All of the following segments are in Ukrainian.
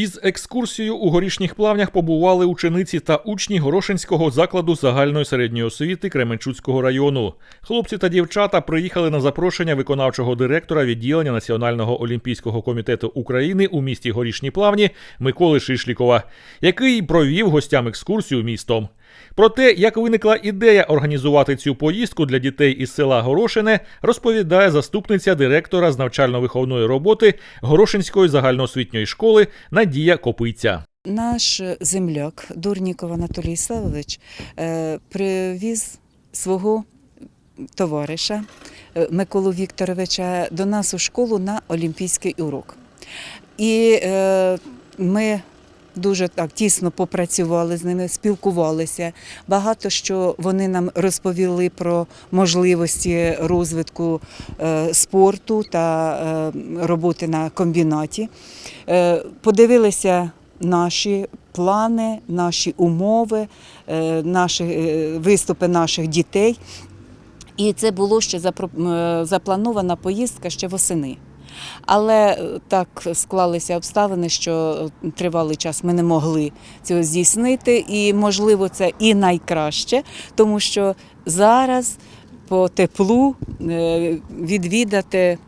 Із екскурсією у горішніх плавнях побували учениці та учні Горошинського закладу загальної середньої освіти Кременчуцького району. Хлопці та дівчата приїхали на запрошення виконавчого директора відділення Національного олімпійського комітету України у місті Горішні Плавні Миколи Шишлікова, який провів гостям екскурсію містом. Про те, як виникла ідея організувати цю поїздку для дітей із села Горошине, розповідає заступниця директора з навчально-виховної роботи Горошинської загальноосвітньої школи Надія Копиця. Наш земляк Дурніков Анатолій Славович е, привіз свого товариша е, Миколу Вікторовича до нас у школу на олімпійський урок. І е, ми дуже так тісно попрацювали з ними, спілкувалися. Багато що вони нам розповіли про можливості розвитку е, спорту та е, роботи на комбінаті. Е, Подивилися наші плани, наші умови, наші виступи наших дітей. І це було ще запланована поїздка ще восени. Але е, так склалися обставини, що е, тривалий час ми не могли цього здійснити. І, можливо, це і найкраще, тому що зараз по теплу е, відвідати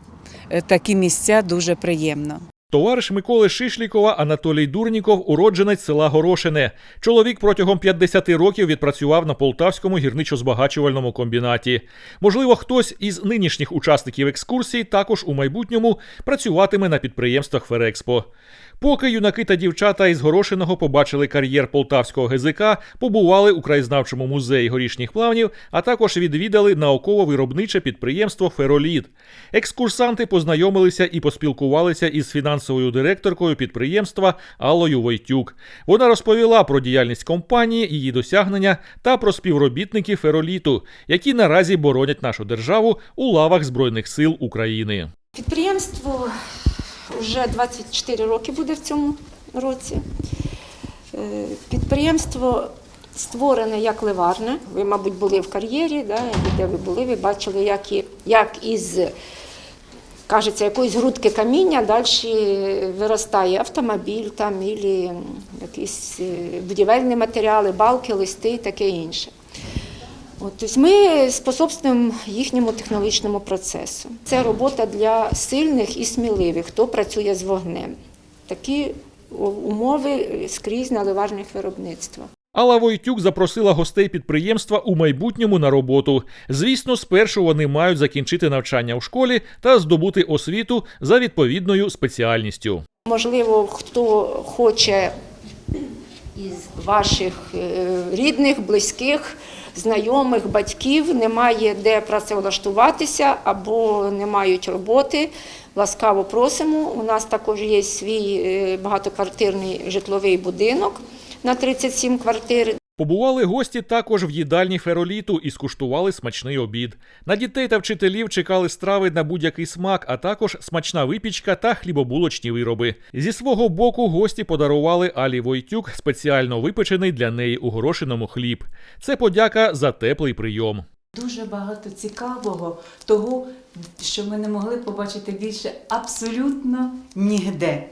такі місця дуже приємно. Товариш Миколи Шишлікова Анатолій Дурніков, уродженець села Горошине. Чоловік протягом 50 років відпрацював на полтавському гірничо-збагачувальному комбінаті. Можливо, хтось із нинішніх учасників екскурсії також у майбутньому працюватиме на підприємствах Ферекспо. Поки юнаки та дівчата із Горошиного побачили кар'єр полтавського ГЗК, побували у краєзнавчому музеї горішніх плавнів, а також відвідали науково-виробниче підприємство Фероліт. Екскурсанти познайомилися і поспілкувалися із фінансовою директоркою підприємства Аллою Войтюк. Вона розповіла про діяльність компанії, її досягнення та про співробітників Фероліту, які наразі боронять нашу державу у лавах Збройних сил України. Підприємство вже 24 роки буде в цьому році. Е, Підприємство створене як ливарне. Ви, мабуть, були в кар'єрі, да, де ви були, ви бачили, як, і, як із кажеться, якоїсь грудки каміння далі виростає автомобіль, там, ілі якісь е, будівельні матеріали, балки, листи і таке інше. От, тобто ми способствуємо їхньому технологічному процесу. Це робота для сильних і сміливих, хто працює з вогнем. Такі умови скрізь на ливарних виробництвах. Алла Войтюк запросила гостей підприємства у майбутньому на роботу. Звісно, спершу вони мають закінчити навчання в школі та здобути освіту за відповідною спеціальністю. Можливо, хто хоче із ваших е, рідних, близьких, знайомих, батьків, немає де працевлаштуватися або не мають роботи. Ласкаво просимо. У нас також є свій е, багатоквартирний житловий будинок на 37 квартир. Побували гості також в їдальні фероліту і скуштували смачний обід. На дітей та вчителів чекали страви на будь-який смак, а також смачна випічка та хлібобулочні вироби. Зі свого боку гості подарували Алі Войтюк спеціально випечений для неї у горошиному хліб. Це подяка за теплий прийом. Дуже багато цікавого, того, що ми не могли побачити більше абсолютно нігде.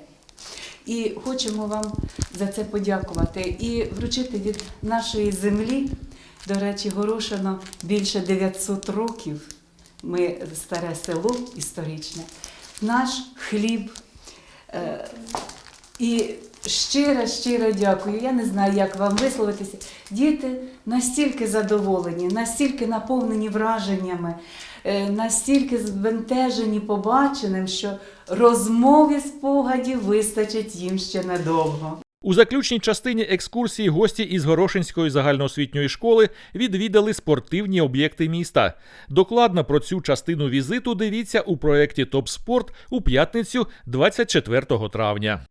І хочемо вам за це подякувати і вручити від нашої землі. До речі, Горошино більше 900 років. Ми старе село історичне, наш хліб. Е, І щиро, щиро дякую. Я не знаю, як вам висловитися. Діти настільки задоволені, настільки наповнені враженнями, е, настільки збентежені побаченим, що розмови спогадів вистачить їм ще недовго. У заключній частині екскурсії гості із Горошинської загальноосвітньої школи відвідали спортивні об'єкти міста. Докладно про цю частину візиту дивіться у проєкті Топ Спорт у п'ятницю 24 травня.